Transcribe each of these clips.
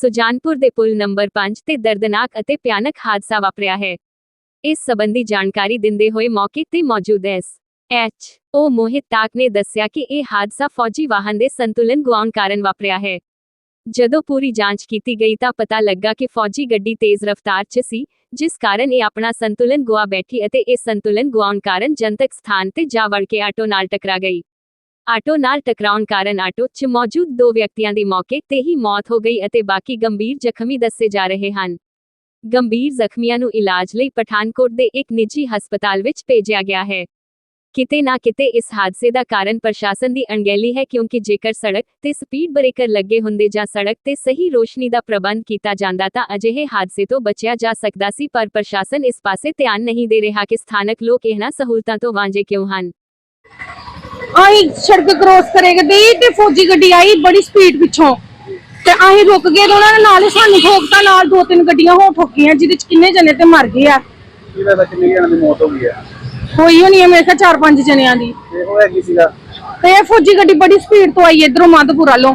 ਸੁਜਾਨਪੁਰ ਦੇ ਪੁਲ ਨੰਬਰ 5 ਤੇ ਦਰਦਨਾਕ ਅਤੇ ਭਿਆਨਕ ਹਾਦਸਾ ਵਾਪਰਿਆ ਹੈ। ਇਸ ਸੰਬੰਧੀ ਜਾਣਕਾਰੀ ਦਿੰਦੇ ਹੋਏ ਮੌਕੇ ਤੇ ਮੌਜੂਦ ਐਸ ਐਚ ਓ ਮੋਹਿਤ ਤਾਕ ਨੇ ਦੱਸਿਆ ਕਿ ਇਹ ਹਾਦਸਾ ਫੌਜੀ ਵਾਹਨ ਦੇ ਸੰਤੁਲਨ ਗੁਆਉਣ ਕਾਰਨ ਵਾਪਰਿਆ ਹੈ। ਜਦੋਂ ਪੂਰੀ ਜਾਂਚ ਕੀਤੀ ਗਈ ਤਾਂ ਪਤਾ ਲੱਗਾ ਕਿ ਫੌਜੀ ਗੱਡੀ ਤੇਜ਼ ਰਫ਼ਤਾਰ 'ਚ ਸੀ, ਜਿਸ ਕਾਰਨ ਇਹ ਆਪਣਾ ਸੰਤੁਲਨ ਗੁਆ ਬੈਠੀ ਅਤੇ ਇਹ ਸੰਤੁਲਨ ਗੁਆਉਣ ਕਾਰਨ ਜਨਤਕ ਸਥਾਨ ਤੇ ਜਾ ਵੜ ਕੇ ਆਟੋ ਨਾਲ ਟਕਰਾ ਗਈ। ਆਟੋ ਨਾਲ ਟਕਰਾਉਣ ਕਾਰਨ ਆਟੋ 'ਚ ਮੌਜੂਦ ਦੋ ਵਿਅਕਤੀਆਂ ਦੀ ਮੌਕੇ ਤੇ ਹੀ ਮੌਤ ਹੋ ਗਈ ਅਤੇ ਬਾਕੀ ਗੰਭੀਰ ਜ਼ਖਮੀ ਦੱਸੇ ਜਾ ਰਹੇ ਹਨ। ਗੰਭੀਰ ਜ਼ਖਮੀਆਂ ਨੂੰ ਇਲਾਜ ਲਈ ਪਠਾਨਕੋਟ ਦੇ ਇੱਕ ਨਿੱਜੀ ਹਸਪਤਾਲ ਵਿੱਚ ਭੇਜਿਆ ਗਿਆ ਹੈ। ਕਿਤੇ ਨਾ ਕਿਤੇ ਇਸ ਹਾਦਸੇ ਦਾ ਕਾਰਨ ਪ੍ਰਸ਼ਾਸਨ ਦੀ ਅਣਗਹਿਲੀ ਹੈ ਕਿਉਂਕਿ ਜੇਕਰ ਸੜਕ ਤੇ ਸਪੀਡ ਬ੍ਰੇਕਰ ਲੱਗੇ ਹੁੰਦੇ ਜਾਂ ਸੜਕ ਤੇ ਸਹੀ ਰੋਸ਼ਨੀ ਦਾ ਪ੍ਰਬੰਧ ਕੀਤਾ ਜਾਂਦਾ ਤਾਂ ਅਜਿਹੇ ਹਾਦਸੇ ਤੋਂ ਬਚਿਆ ਜਾ ਸਕਦਾ ਸੀ ਪਰ ਪ੍ਰਸ਼ਾਸਨ ਇਸ ਪਾਸੇ ਧਿਆਨ ਨਹੀਂ ਦੇ ਰਿਹਾ ਕਿ ਸਥਾਨਕ ਲੋਕ ਇਹਨਾਂ ਸਹੂਲਤਾਂ ਤੋਂ ਵਾਂਝੇ ਕਿਉਂ ਹਨ। ਅਸੀਂ ਸੜਕ ਕ੍ਰੋਸ ਕਰੇਗੇ ਤੇ ਫੌਜੀ ਗੱਡੀ ਆਈ ਬੜੀ ਸਪੀਡ ਪਿੱਛੋਂ। ਤੇ ਅਸੀਂ ਰੁਕ ਗਏ ਤੇ ਉਹਨਾਂ ਨੇ ਨਾਲ ਹੀ ਸਾਨੂੰ ਠੋਕਤਾ ਨਾਲ ਦੋ ਤਿੰਨ ਗੱਡੀਆਂ ਹੋ ਠੋਕੀਆਂ ਜਿਹਦੇ ਚ ਕਿੰਨੇ ਜਣੇ ਤੇ ਮਰ ਗਏ ਆ। ਕੀ ਲੱਗਦਾ ਕਿੰਨੀ ਜਣਾਂ ਦੀ ਮੌਤ ਹੋ ਗਈ ਹੈ ਹੋਈ ਹੋਣੀ ਹੈ ਮੇਰੇ ਖਿਆਲ ਚਾਰ ਪੰਜ ਜਣਿਆਂ ਦੀ। ਤੇ ਹੋਇਆ ਕੀ ਸੀਗਾ? ਤੇ ਇਹ ਫੌਜੀ ਗੱਡੀ ਬੜੀ ਸਪੀਡ ਤੋਂ ਆਈ ਇਧਰੋਂ ਮਧਪੁਰ ਵੱਲੋਂ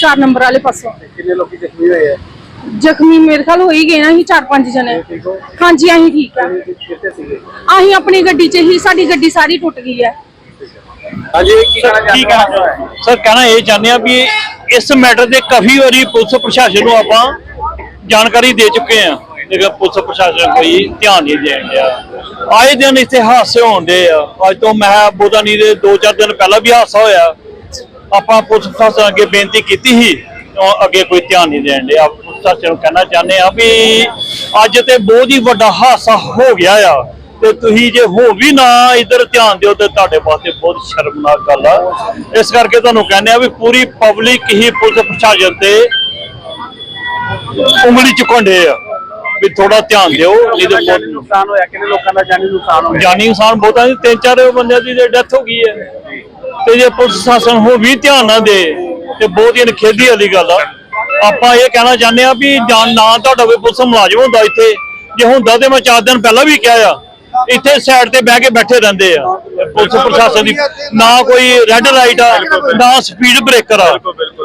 ਚਾਰ ਨੰਬਰ ਵਾਲੇ ਪਾਸੋਂ। ਤੇ ਕਿੰਨੇ ਲੋਕੀ ਜ਼ਖਮੀ ਹੋਏ ਆ? ਜ਼ਖਮੀ ਮੇਰੇ ਖਿਆਲ ਹੋ ਹੀ ਗਏ ਨਾ ਅਸੀਂ ਚਾਰ ਪੰਜ ਜਣੇ। ਠੀਕ ਹੋ? ਹਾਂਜੀ ਅਸੀਂ ਠੀਕ ਆ। ਕਿੱਥੇ ਸੀਗੇ? ਅਸੀਂ ਆਪਣੀ ਗੱਡੀ 'ਚ ਹੀ ਸਾਡੀ ਗੱਡੀ ਸਾਰੀ ਟੁੱਟ ਗਈ ਹੈ ਹਾਂਜੀ। ਕੀ ਕਹਿਣਾ ਕੀ ਚਾਹੁੰਦੇ ਕਹਿਣਾ ਸਰ ਕਹਿਣਾ ਇਹ ਚਾਹੁੰਦੇ ਆ ਵੀ ਇਸ ਮੈਟਰ ਤੇ ਕਾਫੀ ਵਾਰੀ ਪੁਲਿਸ ਪ੍ਰਸ਼ਾਸਨ ਨੂੰ ਆਪਾਂ ਜਾਣਕਾਰੀ ਦੇ ਚੁੱਕੇ ਆ ਲੇਕਿਨ ਪੁਲਿਸ ਪ੍ਰਸ਼ਾਸਨ ਕੋਈ ਧਿਆਨ ਨਹੀਂ ਦੇਣ ਡਿਆ। ਆਏ ਦਿਨ ਇੱਥੇ ਹਾਦਸੇ ਹੁੰਦੇ ਆ। ਅੱਜ ਤੋਂ ਮੈਂ ਬੋਦਾ ਨਹੀਂ ਦੇ 2-4 ਦਿਨ ਪਹਿਲਾਂ ਵੀ ਹਾਦਸਾ ਹੋਇਆ। ਆਪਾਂ ਪੁਲਿਸ ਪ੍ਰਸ਼ਾਸਨ ਅੱਗੇ ਬੇਨਤੀ ਕੀਤੀ ਸੀ ਅੱਗੇ ਕੋਈ ਧਿਆਨ ਨਹੀਂ ਦੇਣ ਡਿਆ। ਪੁਲਿਸ ਪ੍ਰਸ਼ਾਸਨ ਨੂੰ ਕਹਿਣਾ ਚਾਹੁੰਦੇ ਆ ਵੀ ਅੱਜ ਤੇ ਬਹੁਤ ਹੀ ਵੱਡਾ ਹਾਦਸਾ ਹੋ ਗਿਆ ਆ। ਤੇ ਤੁਸੀਂ ਜੇ ਹੋ ਵੀ ਨਾ ਇਧਰ ਧਿਆਨ ਦਿਓ ਤੇ ਤੁਹਾਡੇ ਵਾਸਤੇ ਬਹੁਤ ਸ਼ਰਮਨਾਕ ਗੱਲ ਆ। ਇਸ ਕਰਕੇ ਤੁਹਾਨੂੰ ਕਹਿੰਦੇ ਆ ਵੀ ਪੂਰੀ ਪਬਲਿਕ ਹੀ ਪੁਲਿਸ ਪ੍ਰਸ਼ਾਸਨ ਤੇ ਉਂਗਲੀ ਚੁੱਕਣ ਦੇ ਆ। ਵੀ ਥੋੜਾ ਧਿਆਨ ਦਿਓ ਨਹੀਂ ਤੇ ਬਹੁਤ ਨੁਕਸਾਨ ਹੋਇਆ? ਕਿੰਨੇ ਲੋਕਾਂ ਦਾ ਜਾਨੀ ਨੁਕਸਾਨ ਹੋਇਆ? ਜਾਨੀ ਇਨਸਾਨ ਬਹੁਤਾਂ ਦੀ ਤਿੰਨ ਚਾਰ ਬੰਦਿਆਂ ਦੀ ਡੈਥ ਹੋ ਗਈ ਹੈ ਤੇ ਜੇ ਪੁਲਿਸ ਸ਼ਾਸਨ ਹੋ ਵੀ ਧਿਆਨ ਨਾ ਦੇ ਤੇ ਬਹੁਤ ਹੀ ਖੇਦੀ ਵਾਲੀ ਗੱਲ ਆ। ਆਪਾਂ ਇਹ ਕਹਿਣਾ ਚਾਹੁੰਦੇ ਆ ਵੀ ਨਾ ਤੁਹਾਡਾ ਕੋਈ ਪੁਲਿਸ ਮੁਲਾਜ਼ਮ ਹੁੰਦਾ ਇੱਥੇ ਜੇ ਹੁੰਦਾ ਤੇ ਮੈਂ ਚਾਰ ਦਿਨ ਪਹਿਲਾਂ ਵੀ ਕਿਹਾ ਆ। ਇੱਥੇ ਸਾਈਡ ਤੇ ਬਹਿ ਕੇ ਬੈਠੇ ਰਹਿੰਦੇ ਆ। ਪੁਲਿਸ ਪ੍ਰਸ਼ਾਸਨ ਦੀ। ਨਾ ਕੋਈ ਰੈੱਡ ਲਾਈਟ ਆ, ਨਾ ਸਪੀਡ ਬ੍ਰੇਕਰ ਆ।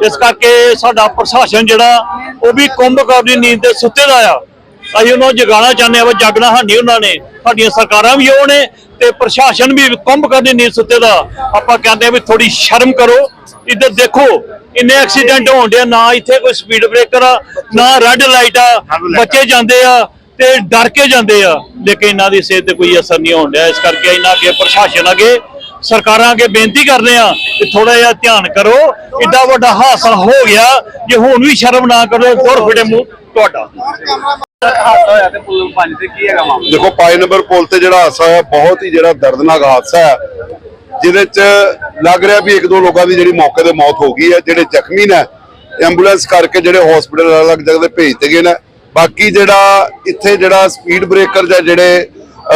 ਇਸ ਕਰਕੇ ਸਾਡਾ ਪ੍ਰਸ਼ਾਸਨ ਜਿਹੜਾ, ਉਹ ਵੀ ਕੁੰਭ ਕਰਦੀ ਨੀਂਦ ਤੇ ਸੁੱਤੇ ਦਾ ਆ। ਅਸੀਂ ਉਹਨਾਂ ਨੂੰ ਜਗਾਉਣਾ ਚਾਹੁੰਦੇ ਆ, ਵਾ ਜਾਗਣਾ ਹਾਨੀ ਉਹਨਾਂ ਨੇ। ਸਾਡੀਆਂ ਸਰਕਾਰਾਂ ਵੀ ਉਹ ਨੇ ਤੇ ਪ੍ਰਸ਼ਾਸਨ ਵੀ ਕੁੰਭ ਕਰਦੀ ਨੀਂਦ ਸੁੱਤੇ ਦਾ। ਆਪਾਂ ਕਹਿੰਦੇ ਆ ਵੀ ਥੋੜੀ ਸ਼ਰਮ ਕਰੋ। ਇੱਧਰ ਦੇਖੋ, ਇੰਨੇ ਐਕਸੀਡੈਂਟ ਹੋਣ ਡਿਆ ਨਾ ਇੱਥੇ ਕੋਈ ਸਪੀਡ ਬ੍ਰੇਕਰ ਆ, ਨਾ ਰੈੱਡ ਲਾਈਟ ਆ। ਬੱਚੇ ਜਾਂਦੇ ਆ ਤੇ ਡਰ ਕੇ ਜਾਂਦੇ ਆ। ਲੇਕਿਨ ਇਹਨਾਂ ਦੀ ਸਿਹਤ ਤੇ ਕੋਈ ਅਸਰ ਨਹੀਂ ਹੋਣ ਡਿਆ। ਇਸ ਕਰਕੇ ਇਹਨਾਂ ਅੱਗੇ ਪ੍ਰਸ਼ਾਸਨ ਅੱਗੇ ਸਰਕਾਰਾਂ ਅੱਗੇ ਬੇਨਤੀ ਕਰਦੇ ਆ ਕਿ ਥੋੜਾ ਜਿਹਾ ਧਿਆਨ ਕਰੋ। ਇੱਡਾ ਵੱਡਾ ਹਾਦਸਾ ਹੋ ਗਿਆ ਜੇ ਹੁਣ ਵੀ ਸ਼ਰਮ ਨਾ ਕਰੋ ਦੁਰ ਫਿੜੇ ਮੂੰਹ ਤੁਹਾਡਾ। ਹਾਦਸਾ ਪੰਜ ਦੇਖੋ 5 ਨੰਬਰ ਪੁਲ ਤੇ ਜਿਹੜਾ ਹਾਦਸਾ ਹੋਇਆ ਬਹੁਤ ਹੀ ਜਿਹੜਾ ਦਰਦਨਾਕ ਹਾਦਸਾ ਹੈ, ਜਿਹਦੇ ਚ ਲੱਗ ਰਿਹਾ ਵੀ ਇੱਕ ਦੋ ਲੋਕਾਂ ਦੀ ਜਿਹੜੀ ਮੌਕੇ ਤੇ ਮੌਤ ਹੋ ਗਈ ਹੈ, ਜਿਹੜੇ ਜ਼ਖਮੀ ਨੇ, ਐਂਬੂਲੈਂਸ ਕਰਕੇ ਜਿਹੜੇ ਹਸਪੀਟਲ ਅਲੱਗ ਜਗ੍ਹਾ ਤੇ ਭੇਜ ਦਿੱਤੇ ਗਏ ਨੇ। ਬਾਕੀ ਜਿਹੜਾ ਇੱਥੇ ਜਿਹੜਾ ਸਪੀਡ ਬ੍ਰੇਕਰ ਜਾਂ ਜਿਹੜੇ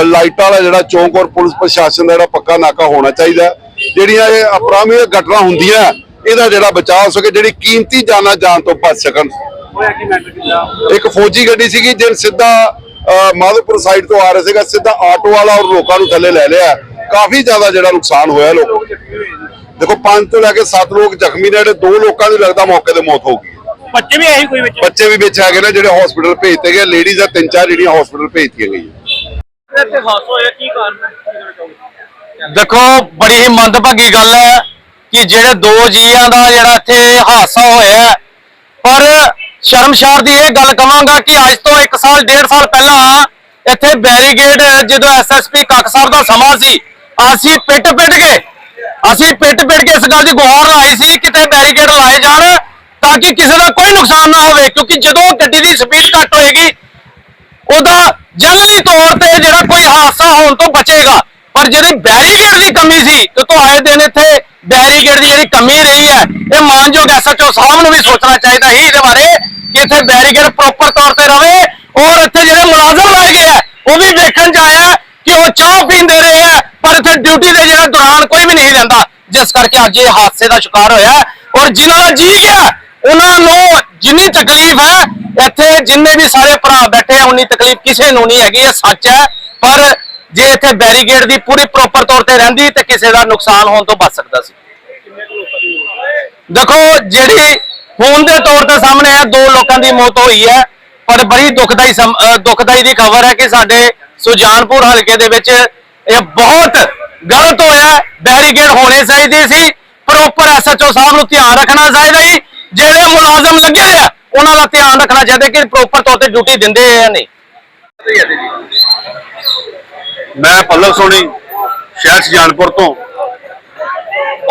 ਲਾਈਟਾਂ ਵਾਲਾ ਜਿਹੜਾ ਚੌਂਕ ਔਰ ਪੁਲਿਸ ਪ੍ਰਸ਼ਾਸਨ ਦਾ ਜਿਹੜਾ ਪੱਕਾ ਨਾਕਾ ਹੋਣਾ ਚਾਹੀਦਾ। ਜਿਹੜੀਆਂ ਇਹ ਅਪਰਾਮੀ ਘਟਨਾ ਹੁੰਦੀਆਂ ਇਹਦਾ ਜਿਹੜਾ ਬਚਾਅ ਹੋ ਸਕੇ ਜਿਹੜੀ ਕੀਮਤੀ ਜਾਨਾਂ ਜਾਨ ਤੋਂ ਬਚ ਸਕਣ। ਇੱਕ ਫੌਜੀ ਗੱਡੀ ਸੀਗੀ ਜਿਹਨ ਸਿੱਧਾ ਮਾਧੋਪੁਰ ਸਾਈਡ ਤੋਂ ਆ ਰਿਹਾ ਸੀਗਾ ਸਿੱਧਾ ਆਟੋ ਵਾਲਾ ਔਰ ਲੋਕਾਂ ਨੂੰ ਥੱਲੇ ਲੈ ਲਿਆ। ਕਾਫੀ ਜ਼ਿਆਦਾ ਜਿਹੜਾ ਨੁਕਸਾਨ ਹੋਇਆ ਲੋਕ। ਦੇਖੋ ਪੰਜ ਤੋਂ ਲੈ ਕੇ 7 ਲੋਕ ਜ਼ਖਮੀ ਨੇ ਜਿਹੜੇ ਦੋ ਲੋਕਾਂ ਦੀ ਲੱਗਦਾ ਮੌਕੇ ਤੇ ਮੌਤ ਹੋ ਗਈ। ਬੱਚੇ ਵੀ ਆਹੀ ਕੋਈ ਵਿੱਚ? ਬੱਚੇ ਵੀ ਵਿੱਚ ਆ ਗਏ ਨੇ ਜਿਹੜੇ ਹਸਪੀਟਲ ਭੇਜਤੇ ਗਏ। ਲੇਡੀਜ਼ ਆ ਤਿੰਨ ਚਾਰ ਜਿਹੜੀਆਂ ਹਸਪੀਟਲ ਭੇਜਤੀਆਂ ਗਈਆਂ। ਤੇ ਹਾਦਸਾ ਹੋਇਆ ਕੀ ਕਾਰਨ ਹੈ? ਦੇਖੋ ਬੜੀ ਹੀ ਮੰਦਭਾਗੀ ਗੱਲ ਹੈ ਕਿ ਜਿਹੜੇ ਦੋ ਜੀਆਂ ਦਾ ਜਿਹੜਾ ਇੱਥੇ ਹਾਦਸਾ ਹੋਇਆ ਹੈ, ਪਰ ਸ਼ਰਮਸ਼ਾਰ ਦੀ ਇਹ ਗੱਲ ਕਵਾਂਗਾ ਕਿ ਅੱਜ ਤੋਂ 1 ਸਾਲ 1.5 ਸਾਲ ਪਹਿਲਾਂ ਇੱਥੇ ਬੈਰੀਗੇਡ ਜਦੋਂ ਐਸਐਸਪੀ ਕੱਕ ਸਾਹਿਬ ਦਾ ਸਮਾਂ ਸੀ ਅਸੀਂ ਪਿੱਟ ਪਿੱਟ ਕੇ ਅਸੀਂ ਪਿੱਟ ਪਿੱਟ ਕੇ ਇਸ ਗੱਲ ਦੀ ਗੁਹਾਰ ਲਾਈ ਸੀ ਕਿਤੇ ਬੈਰੀਗੇਡ ਲਾਏ ਜਾਣ। ਤਾਂ ਕਿ ਕਿਸੇ ਦਾ ਕੋਈ ਨੁਕਸਾਨ ਨਾ ਹੋਵੇ, ਕਿਉਂਕਿ ਜਦੋਂ ਗੱਡੀ ਦੀ ਸਪੀਡ ਘੱਟ ਹੋਏਗੀ, ਉਹਦਾ ਜਨਰਲੀ ਤੌਰ ਤੇ ਜਿਹੜਾ ਕੋਈ ਹਾਦਸਾ ਹੋਣ ਤੋਂ ਬਚੇਗਾ। ਪਰ ਜਿਹੜੀ ਬੈਰੀਕੇਡ ਦੀ ਕਮੀ ਸੀ ਤੇ ਆਏ ਦਿਨ ਇੱਥੇ ਬੈਰੀਕੇਡ ਦੀ ਜਿਹੜੀ ਕਮੀ ਰਹੀ ਹੈ, ਇਹ ਮਾਨਯੋਗ ਐਸਐਚਓ ਸਾਹਿਬ ਨੂੰ ਵੀ ਸੋਚਣਾ ਚਾਹੀਦਾ ਸੀ ਇਹਦੇ ਬਾਰੇ ਕਿ ਇੱਥੇ ਬੈਰੀਕੇਡ ਪ੍ਰੋਪਰ ਤੌਰ ਤੇ ਰਵੇ ਔਰ ਇੱਥੇ ਜਿਹੜੇ ਮੁਲਾਜ਼ਮ ਲਾਏ ਗਏ ਆ ਉਹ ਵੀ ਵੇਖਣ ਚ ਆਇਆ ਕਿ ਉਹ ਚਾਹ ਪੀਂਦੇ ਰਹੇ ਆ ਪਰ ਇੱਥੇ ਡਿਊਟੀ ਦੇ ਜਿਹੜਾ ਦੌਰਾਨ ਕੋਈ ਵੀ ਨਹੀਂ ਰਹਿੰਦਾ, ਜਿਸ ਕਰਕੇ ਅੱਜ ਇਹ ਹਾਦਸੇ ਦਾ ਸ਼ਿਕਾਰ ਹੋਇਆ ਔਰ ਜਿਨ੍ਹਾਂ ਦਾ ਜੀ ਗਿਆ ਉਹਨਾਂ ਨੂੰ ਜਿੰਨੀ ਤਕਲੀਫ ਹੈ, ਇੱਥੇ ਜਿੰਨੇ ਵੀ ਸਾਰੇ ਭਰਾ ਬੈਠੇ ਆ, ਉਨੀ ਤਕਲੀਫ ਕਿਸੇ ਨੂੰ ਨਹੀਂ ਹੈਗੀ, ਇਹ ਸੱਚ ਹੈ। ਪਰ ਜੇ ਇੱਥੇ ਬੈਰੀਕੇਡ ਦੀ ਪੂਰੀ ਪ੍ਰੋਪਰ ਤੌਰ ਤੇ ਰਹਿੰਦੀ ਤੇ ਕਿਸੇ ਦਾ ਨੁਕਸਾਨ ਹੋਣ ਤੋਂ ਬਚ ਸਕਦਾ ਸੀ। ਦੇਖੋ, ਜਿਹੜੀ ਖੂਨ ਦੇ ਤੌਰ ਤੇ ਸਾਹਮਣੇ ਹੈ ਦੋ ਲੋਕਾਂ ਦੀ ਮੌਤ ਹੋਈ ਹੈ, ਪਰ ਬੜੀ ਦੁਖਦਾਈ ਸਮ- ਅਹ ਦੁਖਦਾਈ ਦੀ ਖਬਰ ਹੈ ਕਿ ਸਾਡੇ ਸੁਜਾਨਪੁਰ ਹਲਕੇ ਦੇ ਵਿੱਚ ਇਹ ਬਹੁਤ ਗਲਤ ਹੋਇਆ। ਬੈਰੀਕੇਡ ਹੋਣੇ ਚਾਹੀਦੇ ਸੀ, ਪ੍ਰੋਪਰ ਐਸਐਚਓ ਸਾਹਿਬ ਨੂੰ ਧਿਆਨ ਰੱਖਣਾ ਚਾਹੀਦਾ ਸੀ। ਜਿਹੜੇ ਮੁਲਾਜ਼ਮ ਲੱਗੇ ਆ, ਉਹਨਾਂ ਦਾ ਧਿਆਨ ਰੱਖਣਾ ਚਾਹੀਦਾ ਕਿ ਪ੍ਰੋਪਰ ਤੌਰ ਤੇ ਡਿਊਟੀ ਦਿੰਦੇ ਆ ਨਹੀਂ। ਮੈਂ ਪੱਲਵ ਸੋਣੀ ਸ਼ਹਿਰ ਸੁਜਾਨਪੁਰ ਤੋਂ।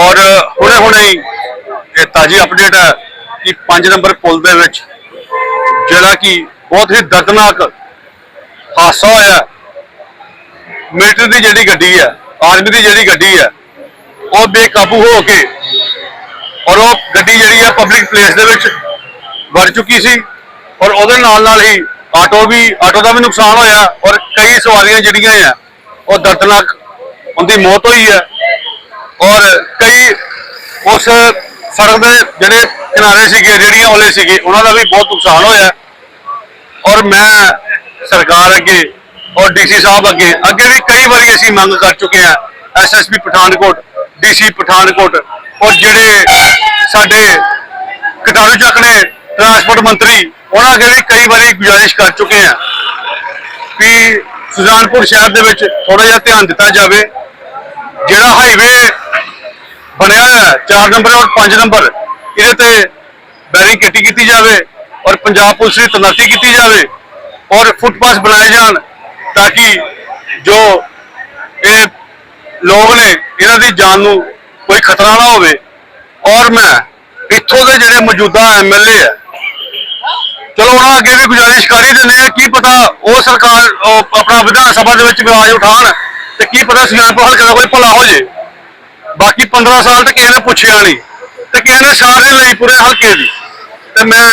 ਔਰ ਹੁਣੇ ਹੁਣੇ ਇਹ ਤਾਜੀ ਅਪਡੇਟ ਹੈ ਕਿ 5 ਨੰਬਰ ਪੁਲ ਦੇ ਵਿੱਚ ਜਿਹੜਾ ਕਿ ਬਹੁਤ ਹੀ ਦਰਦਨਾਕ ਹਾਦਸਾ ਹੋਇਆ। ਮਿਲਟਰੀ ਦੀ ਜਿਹੜੀ ਗੱਡੀ ਹੈ ਆਰਮੀ ਦੀ ਜਿਹੜੀ ਗੱਡੀ ਹੈ, ਉਹ ਬੇਕਾਬੂ ਹੋ ਕੇ ਔਰ ਉਹ ਗੱਡੀ ਜਿਹੜੀ ਹੈ ਪਬਲਿਕ ਪਲੇਸ ਦੇ ਵਿੱਚ ਵੜ ਚੁੱਕੀ ਸੀ ਔਰ ਉਹਦੇ ਨਾਲ ਨਾਲ ਹੀ ਆਟੋ ਵੀ, ਆਟੋ ਦਾ ਵੀ ਨੁਕਸਾਨ ਹੋਇਆ ਔਰ ਕਈ ਸਵਾਰੀਆਂ ਜਿਹੜੀਆਂ ਆ, ਉਹ ਦਰਦਨਾਕ ਉਹਦੀ ਮੌਤ ਹੋਈ ਹੈ ਔਰ ਕਈ ਉਸ ਸੜਕ ਦੇ ਜਿਹੜੇ ਕਿਨਾਰੇ ਸੀਗੇ ਜਿਹੜੀਆਂ ਉਹਲੇ ਸੀਗੇ, ਉਹਨਾਂ ਦਾ ਵੀ ਬਹੁਤ ਨੁਕਸਾਨ ਹੋਇਆ ਔਰ ਮੈਂ ਸਰਕਾਰ ਅੱਗੇ ਔਰ ਡੀਸੀ ਸਾਹਿਬ ਅੱਗੇ ਅੱਗੇ ਵੀ ਕਈ ਵਾਰੀ ਅਸੀਂ ਮੰਗ ਕਰ ਚੁੱਕੇ ਹਾਂ ਐਸਐਸਪੀ ਪਠਾਨਕੋਟ, ਡੀਸੀ ਪਠਾਨਕੋਟ ਔਰ ਜਿਹੜੇ ਸਾਡੇ ਕਟਾਰੂ ਚੱਕ ਨੇ ਟਰਾਂਸਪੋਰਟ ਮੰਤਰੀ, ਉਹਨਾਂ ਅੱਗੇ ਵੀ ਕਈ ਵਾਰੀ ਗੁਜ਼ਾਰਿਸ਼ ਕਰ ਚੁੱਕੇ ਹਾਂ ਕਿ ਸੁਜਾਨਪੁਰ ਸ਼ਹਿਰ ਦੇ ਵਿੱਚ ਥੋੜਾ ਜਿਹਾ ਧਿਆਨ ਦਿੱਤਾ ਜਾਵੇ। ਜਿਹੜਾ ਹਾਈਵੇ ਬਣਿਆ ਹੋਇਆ 4 ਨੰਬਰ ਔਰ 5 ਨੰਬਰ, ਇਹਦੇ ਤੇ ਬੈਰੀਕੇਟੀ ਕੀਤੀ ਜਾਵੇ ਔਰ ਪੰਜਾਬ ਪੁਲਿਸ ਦੀ ਤਨਾਤੀ ਕੀਤੀ ਜਾਵੇ ਔਰ ਫੁੱਟਪਾਥ ਬਣਾਏ ਜਾਣ ਤਾਂ ਕਿ ਜੋ ਇਹ ਲੋਕ ਨੇ, ਇਹਨਾਂ ਦੀ ਜਾਨ ਨੂੰ ਖਤਰਾ ਨਾ ਹੋਵੇ। ਔਰ ਮੈਂ ਇੱਥੋਂ ਦੇ ਜਿਹੜੇ ਮੌਜੂਦਾ ਐਮਐਲਏ ਆ, ਚਲੋ ਉਹਨਾਂ ਅੱਗੇ ਵੀ ਗੁਜ਼ਾਰਿਸ਼ ਕਰ ਹੀ ਦਿੰਦੇ ਆ, ਕੀ ਪਤਾ ਉਹ ਸਰਕਾਰ ਆਪਣਾ ਵਿਧਾਨ ਸਭਾ ਦੇ ਵਿੱਚ ਵੀ ਆਵਾਜ਼ ਉਠਾਉਣ ਤੇ ਕੀ ਪਤਾ ਸੁਜਾਨਪੁਰ ਹਲਕੇ ਦਾ ਕੋਈ ਭਲਾ ਹੋ ਜੇ। ਬਾਕੀ 15 ਸਾਲ ਤੇ ਕਿਸੇ ਨੇ ਪੁੱਛਿਆ ਨਹੀਂ ਤੇ ਕਿਸੇ ਨੇ ਸਾਰ ਨਹੀਂ ਲਈ ਪੂਰੇ ਹਲਕੇ ਦੀ। ਤੇ ਮੈਂ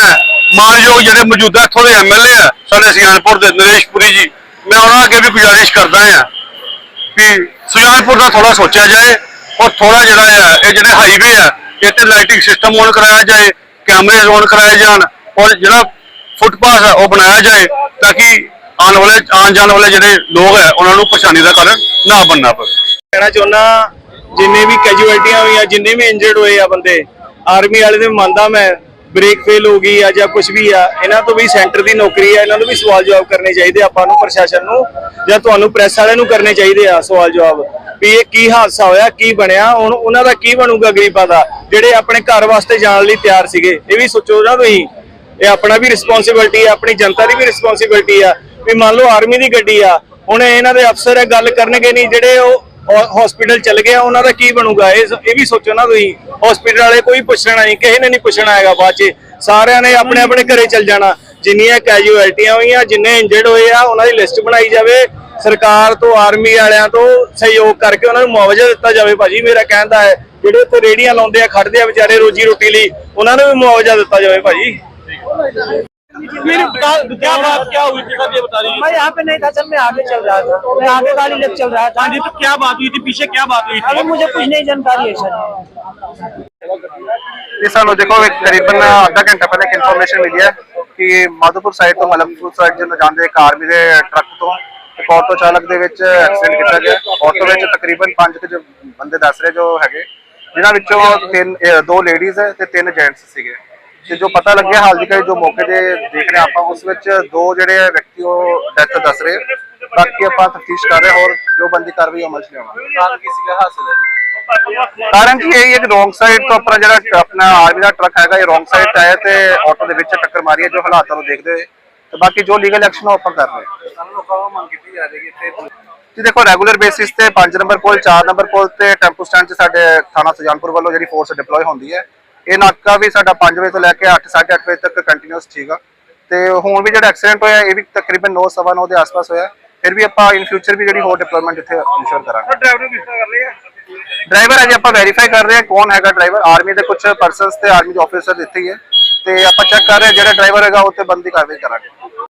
ਮਾਨਯੋਗ ਜਿਹੜੇ ਮੌਜੂਦਾ ਇੱਥੋਂ ਦੇ ਐਮਐਲਏ ਆ, ਸਾਡੇ ਸੁਜਾਨਪੁਰ ਦੇ ਨਰੇਸ਼ ਪੁਰੀ ਜੀ, ਮੈਂ ਉਹਨਾਂ ਅੱਗੇ ਵੀ ਗੁਜ਼ਾਰਿਸ਼ ਕਰਦਾ ਆ ਕਿ ਸੁਜਾਨਪੁਰ ਦਾ ਥੋੜਾ ਸੋਚਿਆ ਜਾਏ ਔਰ ਥੋੜਾ ਜਿਹੜਾ ਆ ਇਹ ਜਿਹੜੇ ਹਾਈਵੇ ਆ, ਇਹ ਲਾਈਟਿੰਗ ਸਿਸਟਮ ਔਨ ਕਰਾਇਆ ਜਾਏ ਕੈਮਰੇ ਔਨ ਕਰਾਏ ਜਾਣ, ਔਰ ਜਿਹੜਾ ਫੁੱਟਪਾਥ ਹੈ ਉਹ ਬਣਾਇਆ ਜਾਏ, ਤਾਂ ਕਿ ਆਉਣ ਵਾਲੇ, ਆਉਣ ਜਾਣ ਵਾਲੇ ਜਿਹੜੇ ਲੋਕ ਹੈ ਉਹਨਾਂ ਨੂੰ ਪਰੇਸ਼ਾਨੀ ਦਾ ਕਾਰਨ ਨਾ ਬਣਨਾ ਪਵੇ। ਕਹਿਣਾ ਚਾਹੁੰਦਾ, ਜਿੰਨੇ ਵੀ ਕੈਜੂਅਲਟੀਆਂ ਹੋਈਆਂ, ਜਿੰਨੇ ਵੀ ਇੰਜਰਡ ਹੋਏ ਆ ਬੰਦੇ ਆਰਮੀ ਵਾਲੇ ਦੇ ਮੰਨਦਾ ਮੈਂ ਬ੍ਰੇਕ ਫੇਲ ਹੋ ਗਈ ਆ ਜਾਂ ਕੁਝ ਵੀ ਆ, ਇਹਨਾਂ ਤੋਂ ਵੀ ਸੈਂਟਰ ਦੀ ਨੌਕਰੀ ਆ, ਇਹਨਾਂ ਨੂੰ ਵੀ ਸਵਾਲ ਜਵਾਬ ਕਰਨੇ ਚਾਹੀਦੇ ਆਪਾਂ ਨੂੰ ਪ੍ਰਸ਼ਾਸਨ ਨੂੰ ਜਾਂ ਤੁਹਾਨੂੰ ਪ੍ਰੈਸ ਵਾਲਿਆਂ ਨੂੰ ਕਰਨੇ ਚਾਹੀਦੇ ਆ ਸਵਾਲ ਜਵਾਬ ਵੀ ਇਹ ਕੀ ਹਾਦਸਾ ਹੋਇਆ, ਕੀ ਬਣਿਆ, ਹੁਣ ਉਹਨਾਂ ਦਾ ਕੀ ਬਣੂਗਾ ਗਰੀਬਾਂ ਦਾ ਜਿਹੜੇ ਆਪਣੇ ਘਰ ਵਾਸਤੇ ਜਾਣ ਲਈ ਤਿਆਰ ਸੀਗੇ, ਇਹ ਵੀ ਸੋਚੋ ਨਾ ਤੁਸੀਂ। ਇਹ ਆਪਣਾ ਵੀ ਰਿਸਪੌਂਸਿਬਿਲਟੀ ਹੈ ਆਪਣੀ ਜਨਤਾ ਦੀ ਵੀ ਰਿਸਪੌਂਸਿਬਿਲਟੀ ਆ। ਵੀ ਮੰਨ ਲਓ ਆਰਮੀ ਦੀ ਗੱਡੀ ਆ, ਹੁਣ ਇਹਨਾਂ ਦੇ ਅਫਸਰ ਇਹ ਗੱਲ ਕਰਨਗੇ ਨਹੀਂ, ਜਿਹੜੇ ਉਹ ਹਸਪੀਟਲ ਚਲ ਗਏ ਉਹਨਾਂ ਦਾ ਕੀ ਬਣੂਗਾ? ਇਹ ਇਹ ਵੀ ਸੋਚੋ ਨਾ ਤੁਸੀਂ। ਹਸਪੀਟਲ ਵਾਲੇ ਕੋਈ ਪੁੱਛਣਾ ਨਹੀਂ, ਕਿਸੇ ਨੇ ਨਹੀਂ ਪੁੱਛਣਾ ਹੈਗਾ ਬਾਅਦ ਚ। ਸਾਰਿਆਂ ਨੇ ਆਪਣੇ ਆਪਣੇ ਘਰੇ ਚਲ ਜਾਣਾ। ਜਿੰਨੀਆਂ ਕੈਜੂਅਲਟੀਆਂ ਹੋਈਆਂ, ਜਿੰਨੇ ਇੰਜਰਡ ਹੋਏ ਆ, ਉਹਨਾਂ ਦੀ ਲਿਸਟ ਬਣਾਈ ਜਾਵੇ। ਸਰਕਾਰ ਤੋਂ ਆਰਮੀ ਵਾਲਿਆਂ ਤੋਂ ਸਹਿਯੋਗ ਕਰਕੇ ਉਹਨਾਂ ਨੂੰ ਮੁਆਵਜ਼ਾ ਦਿੱਤਾ ਜਾਵੇ ਭਾਜੀ ਮੇਰਾ ਕਹਿੰਦਾ ਹੈ ਜਿਹੜੇ ਉੱਥੇ ਰੇੜੀਆਂ ਲਾਉਂਦੇ ਆ ਖੜਦੇ ਆ ਵਿਚਾਰੇ ਰੋਜੀ ਰੋਟੀ ਲਈ ਉਹਨਾਂ ਨੂੰ ਵੀ ਮੁਆਵਜ਼ਾ ਦਿੱਤਾ ਜਾਵੇ ਭਾਜੀ क्या बात क्या हुई थी सब ये बता दीजिए मैं यहाँ पे नहीं था सर मैं आगे चल रहा था मैं आगे गाड़ी लेके चल रहा था हाँ जी तो क्या बात हुई थी पीछे क्या बात हुई अभी मुझे कुछ नहीं जानकारी है सर ਇਹ ਸਾਨੂੰ ਦੇਖੋ ਇੱਕ ਕਰੀਬਨ ਅੱਧਾ ਘੰਟਾ ਪਹਿਲਾਂ ਇੱਕ ਇਨਫੋਰਮੇਸ਼ਨ ਮਿਲੀ ਹੈ ਕਿ ਮਾਧੋਪੁਰ ਸਾਈਡ ਤੋਂ ਮਲਮਪੁਰ ਸਾਈਡ ਜਿਹਨੂੰ ਜਾਂਦੇ ਇੱਕ ਆਰਮੀ ਦੇ ਟਰੱਕ ਤੋਂ ਇੱਕ ਆਟੋ ਚਾਲਕ ਦੇ ਵਿੱਚ ਐਕਸੀਡੈਂਟ ਕੀਤਾ ਗਿਆ। ਆਟੋ ਵਿੱਚ ਤਕਰੀਬਨ ਪੰਜ ਕੁ ਜੋ ਬੰਦੇ ਦੱਸ ਰਹੇ ਜੋ ਹੈਗੇ। ਜਿਨ੍ਹਾਂ ਵਿੱਚੋਂ ਤਿੰਨ ਦੋ ਲੇਡੀਜ਼ ਹੈ ਤੇ ਤਿੰਨ ਜੈਂਟਸ ਸੀਗੇ। ਤੇ ਜੋ ਪਤਾ ਲੱਗਿਆ ਹਾਲ ਦੀ ਘੜੀ ਜੋ ਮੌਕੇ ਤੇ ਦੇਖ ਰਹੇ ਆਪਾਂ ਉਸ ਵਿੱਚ ਦੋ ਜਿਹੜੇ ਵਿਅਕਤੀ ਉਹ ਡੈਥ ਦੱਸ ਰਹੇ। ਬਾਕੀ ਆਪਾਂ ਤਫਤੀਸ਼ ਕਰ ਰਹੇ ਹੋਰ ਜੋ ਬੰਦੀ ਕਾਰਵਾਈ ਅਮਲ ਚ ਲਿਆਵਾਂਗੇ। ਕਾਰਨ ਕੀ ਸੀਗਾ ਹਾਦਸੇ ਦਾ ਕਾਰਨ ਕੀ ਇਹ ਹੈ ਕਿ ਰੋਂਗ ਸਾਈਡ ਤੋਂ ਆਪਣਾ ਜਿਹੜਾ ਆਪਣਾ ਆਰਮੀ ਦਾ ਟਰੱਕ ਹੈਗਾ ਇਹ ਰੋਂਗ ਸਾਈਡ ਆਇਆ ਤੇ ਆਟੋ ਦੇ ਵਿੱਚ ਟੱਕਰ ਮਾਰੀ ਹੈ ਜੋ ਹਾਲਾਤਾਂ ਨੂੰ ਦੇਖਦੇ ਹੋਏ। ਤੇ ਬਾਕੀ ਜੋ ਲੀਗਲ ਐਕਸ਼ਨ ਉਹ ਆਪਾਂ ਕਰ ਰਹੇ ਹਾਂ। ਸਾਨੂੰ ਲੋਕਾਂ ਨੂੰ ਮੰਗ ਕੀਤੀ ਜਾ ਰਹੀ ਇੱਥੇ। ਜੀ ਦੇਖੋ ਰੈਗੂਲਰ ਬੇਸਿਸ ਤੇ 5 ਨੰਬਰ ਪੁਲ 4 ਨੰਬਰ ਪੁਲ ਤੇ ਟੈਂਪੂ ਸਟੈਂਡ 'ਚ ਸਾਡੇ ਥਾਣਾ ਸੁਜਾਨਪੁਰ ਵੱਲੋਂ ਜਿਹੜੀ ਫੋਰਸ ਡਿਪਲੋਏ ਹੁੰਦੀ ਹੈ। ਇਹ ਨਾਕਾ ਵੀ ਸਾਡਾ 5 ਵਜੇ ਤੋਂ ਲੈ ਕੇ 8 8:30 ਵਜੇ ਤੱਕ ਕੰਟੀਨਿਊਸ ਸੀਗਾ ਤੇ ਹੁਣ ਵੀ ਜਿਹੜਾ ਐਕਸੀਡੈਂਟ ਹੋਇਆ ਇਹ ਵੀ ਤਕਰੀਬਨ 9 ਸਵਾ 9 ਦੇ ਆਸ-ਪਾਸ ਹੋਇਆ। ਫਿਰ ਵੀ ਆਪਾਂ ਇਨ ਫਿਊਚਰ ਵੀ ਜਿਹੜੀ ਹੋਰ ਡਿਪਲੋਇਮੈਂਟ ਇੱਥੇ ਇਨਸ਼ੋਰ ਕਰਾਂਗੇ। ਡਰਾਈਵਰ ਨੂੰ ਕਿਸ ਤਰ੍ਹਾਂ ਕਰ ਲਿਆ ਡਰਾਈਵਰ ਅਜੇ ਆਪਾਂ ਵੈਰੀਫਾਈ ਕਰ ਰਹੇ ਹਾਂ ਕੌਣ ਹੈਗਾ ਡਰਾਈਵਰ ਆਰਮੀ ਦੇ ਕੁਝ ਪਰਸਨਸ ਤੇ ਆਰਮੀ ਦੇ ਆਫੀਸਰ ਇੱਥੇ ਹੀ ਹੈ। ਤੇ ਆਪਾਂ ਚੈੱਕ ਕਰ ਰਹੇ ਹਾਂ ਜਿਹੜਾ ਡਰਾਈਵਰ ਹੈਗਾ ਉਹ ਤੇ ਬੰਦੀ ਕਾਰਵਾਈ ਕਰਾਂਗੇ।